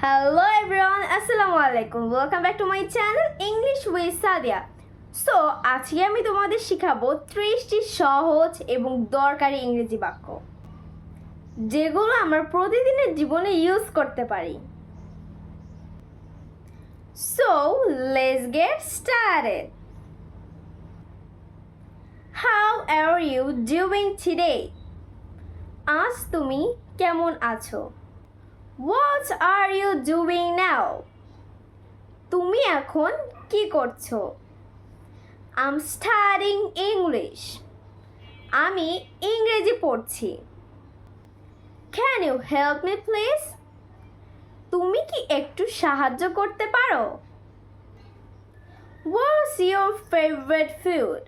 Hello everyone, Assalamu alaikum. Welcome back to my channel English with Sadia. So আজকে আমি তোমাদের শেখাবো ত্রিশটি সহজ এবং দরকারি ইংরেজি বাক্য যেগুলো আমরা প্রতিদিনের জীবনে ইউজ করতে পারি। So let's get started how are you doing today আজ তুমি কেমন আছো? What are you doing now তুমি এখন কি করছ? আম স্টাডিং ইংলিশ আমি ইংরেজি পড়ছি। Can you help me please তুমি কি একটু সাহায্য করতে পারো? হোয়াটস ইউর ফেভারিট ফুড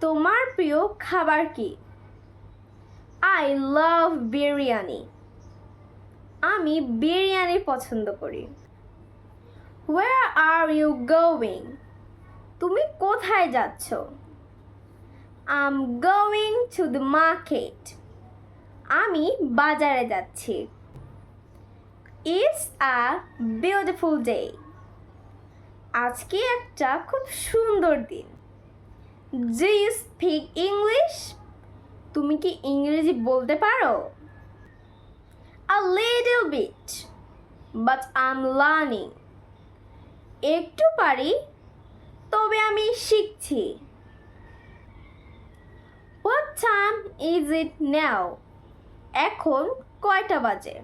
তোমার প্রিয় খাবার কি? আই লাভ বিরিয়ানি আমি বিরিয়ানি পছন্দ করি। ওয়ার আর ইউ গোয়িং তুমি কোথায় যাচ্ছ? I'm going to the market আমি বাজারে যাচ্ছি। ইটস আ বিউটিফুল ডে আজকে একটা খুব সুন্দর দিন। ডু ইউ স্পিক ইংলিশ তুমি কি ইংরেজি বলতে পারো? Bit but I'm learning একটু পারি তবে আমি শিখছি What time is it now? এখন কয়টা বাজে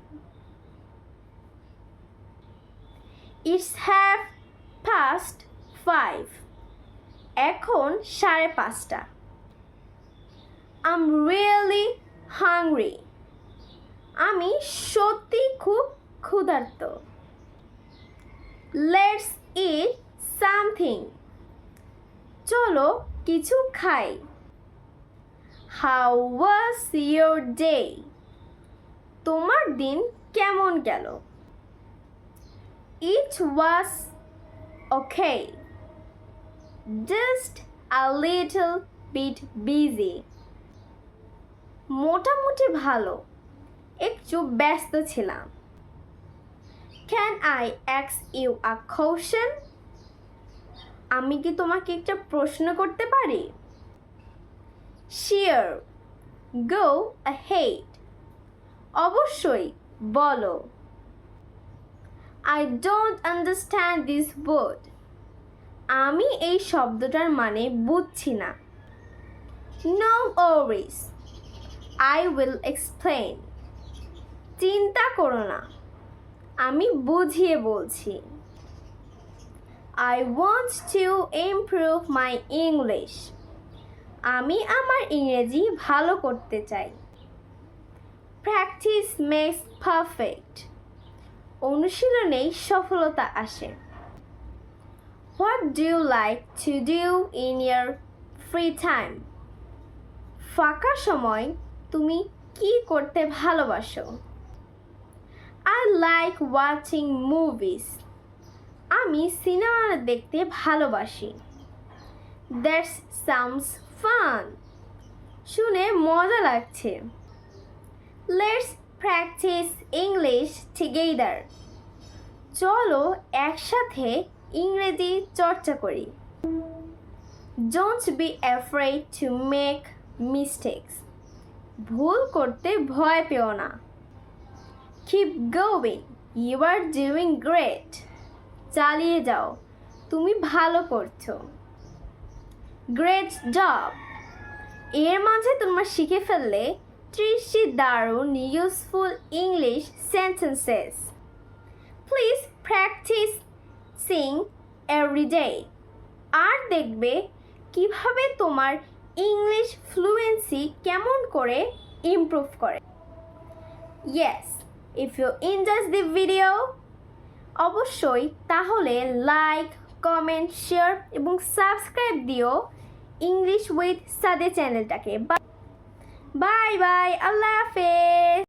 It's half past five. এখন সাড়ে পাঁচটা I'm really hungry. আমি সত্যি খুব ক্ষুধার্ত। লেটস ইট সামথিং চলো কিছু খাই। হাউ ওয়াজ ইয়োর ডে তোমার দিন কেমন গেল? It was okay just a little bit busy মোটামুটি ভালো। একটু ব্যস্ত ছিলাম। ক্যান আই অ্যাক্স ইউ আ কোশ্চেন আমি কি তোমাকে একটা প্রশ্ন করতে পারি? শিওর গো হেড অবশ্যই, বলো। I don't understand this word আমি এই শব্দটার মানে বুঝছি না। No worries I will explain চিন্তা করো না। আমি বুঝিয়ে বলছি। I want to improve my English আমি আমার ইংরেজি ভালো করতে চাই। প্র্যাকটিস মেক্স পারফেক্ট অনুশীলনেই সফলতা আসে। What do like to do in your free time ফাঁকা সময় তুমি কি করতে ভালোবাসো? আই লাইক ওয়াচিং মুভিস আমি সিনেমা দেখতে ভালোবাসি। দ্যাটস সাউন্ডস ফান শুনে মজা লাগছে। লেটস প্র্যাকটিস ইংলিশ টুগেদার চলো একসাথে ইংরেজি চর্চা করি। Don't be afraid to make mistakes ভুল করতে ভয় পেও না। Keep going you are doing great চালিয়ে যাও। তুমি ভালো করছ। গ্রেট জব এর মাঝে তোমরা শিখে ফেললে ত্রিশটি দারুণ useful English sentences please practising every day আর দেখবে কীভাবে তোমার ইংলিশ ফ্লুয়েন্সি কেমন করে ইমপ্রুভ করে। Yes if you enjoys the video অবশ্যই তাহলে লাইক কমেন্ট শেয়ার এবং সাবস্ক্রাইব দিও ইংলিশ উইথ সাদে চ্যানেলটাকে বাই বাই আল্লাহ হাফেজ।